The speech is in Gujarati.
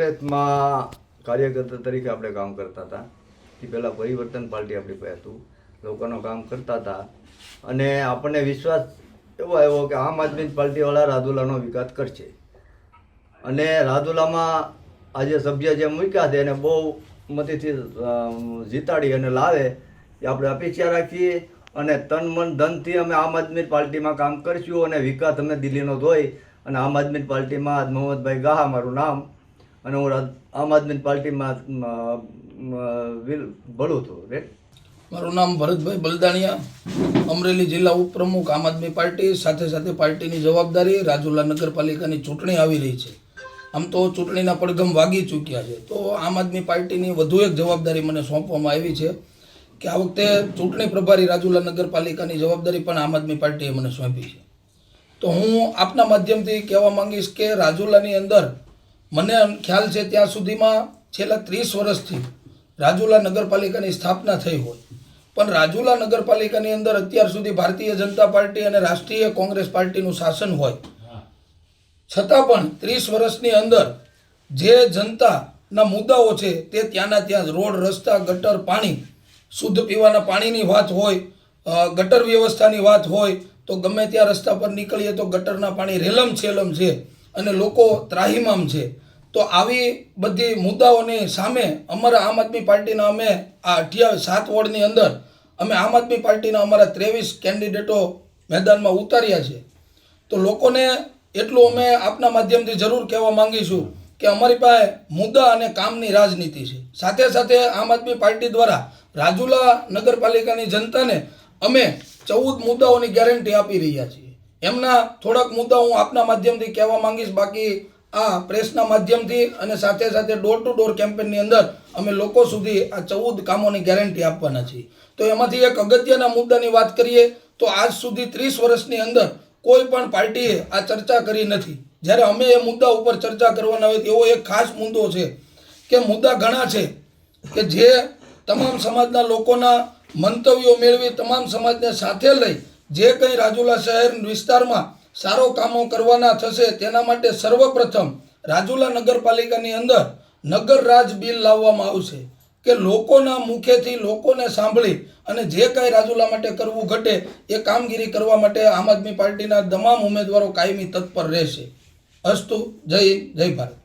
પંચાયતમાં કાર્યકર્તા તરીકે આપણે કામ કરતા હતા. એ પહેલાં પરિવર્તન પાર્ટી આપણી પાસે હતું. લોકોનું કામ કરતા હતા. અને આપણને વિશ્વાસ એવો આવ્યો કે આમ આદમી પાર્ટીવાળા રાધુલાનો વિકાસ કરશે. અને રાધુલામાં આજે સભ્ય જે મૂક્યા છે, એને બહુ મતીથી જીતાડી અને લાવે એ આપણે અપેક્ષા રાખીએ. અને તન મન ધનથી અમે આમ આદમી પાર્ટીમાં કામ કરીશું અને વિકાસ અમે દિલ્હીનો ધોઈ અને આમ આદમી પાર્ટીમાં મોહમ્મદભાઈ ગાહા મારું નામ અને હું આમ આદમી પાર્ટીમાં ભળું છું રેટ મારું નામ ભરતભાઈ બલદાણિયા, અમરેલી જિલ્લા ઉપપ્રમુખ આમ આદમી પાર્ટી, સાથે સાથે પાર્ટીની જવાબદારી રાજુલા નગરપાલિકાની ચૂંટણી આવી રહી છે. આમ તો ચૂંટણીના પડઘમ વાગી ચૂક્યા છે. તો આમ આદમી પાર્ટીની વધુ એક જવાબદારી મને સોંપવામાં આવી છે કે આ વખતે ચૂંટણી પ્રભારી રાજુલા નગરપાલિકાની જવાબદારી પણ આમ આદમી પાર્ટીએ મને સોંપી છે. તો હું આપના માધ્યમથી કહેવા માંગીશ કે રાજુલાની અંદર મને ખ્યાલ છે ત્યાં સુધીમાં છેલ્લા ત્રીસ વર્ષથી રાજુલા નગરપાલિકાની સ્થાપના થઈ હોય. પણ રાજુલા નગરપાલિકાની અંદર અત્યાર સુધી ભારતીય જનતા પાર્ટી અને રાષ્ટ્રીય કોંગ્રેસ પાર્ટીનું શાસન હોય. છતાં પણ ત્રીસ વર્ષની અંદર જે જનતાના મુદ્દાઓ છે તે ત્યાંના ત્યાં રોડ, રસ્તા, ગટર, પાણી, શુદ્ધ પીવાના પાણીની વાત હોય ગટર વ્યવસ્થાની વાત હોય, તો ગમે ત્યાં રસ્તા પર નીકળીએ તો ગટરના પાણી રેલમ છેલમ છે. અને લોકો ત્રાહિમામ છે. તો આવી બધી મુદ્દાઓની સામે અમારા આમ આદમી પાર્ટીના અમે આ અઠ્યાવીસ, સાત વોર્ડની અંદર અમે આમ આદમી પાર્ટીના અમારા ત્રેવીસ કેન્ડિડેટો મેદાનમાં ઉતાર્યા છે. તો લોકોને એટલું અમે આપના માધ્યમથી જરૂર કહેવા માંગીશું કે અમારી પાસે મુદ્દા અને કામની રાજનીતિ છે. સાથે સાથે આમ આદમી પાર્ટી દ્વારા રાજુલા નગરપાલિકાની જનતાને અમે ચૌદ મુદ્દાઓની ગેરંટી આપી રહ્યા છીએ. એમના થોડાક મુદ્દા હું આપના માધ્યમથી કહેવા માંગીશ. બાકી આ પ્રેસના માધ્યમથી અને સાથે સાથે ડોર ટુ ડોર કેમ્પેનની અંદર અમે લોકો સુધી આ ચૌદ કામોની ગેરંટી આપવાના છીએ. તો એમાંથી એક અગત્યના મુદ્દાની વાત કરીએ તો આજ સુધી ત્રીસ વર્ષની અંદર કોઈ પણ પાર્ટીએ આ ચર્ચા કરી નથી. જ્યારે અમે એ મુદ્દા ઉપર ચર્ચા કરવાના હોય એવો એક ખાસ મુદ્દો છે કે મુદ્દા ઘણા છે કે જે તમામ સમાજના લોકોના મંતવ્યો મેળવી તમામ સમાજને સાથે લઈ જે કંઈ રાજુલા શહેર વિસ્તારમાં સારો કામો કરવાના થશે તેના માટે સર્વપ્રથમ રાજુલા નગરપાલિકાની અંદર નગર રાજ બિલ લાવવામાં આવશે કે લોકોના મુખેથી લોકોને સાંભળી અને જે કાંઈ રાજુલા માટે કરવું ઘટે એ કામગીરી કરવા માટે આમ આદમી પાર્ટીના તમામ ઉમેદવારો કાયમી તત્પર રહેશે. અસ્તુ, જય જય ભારત.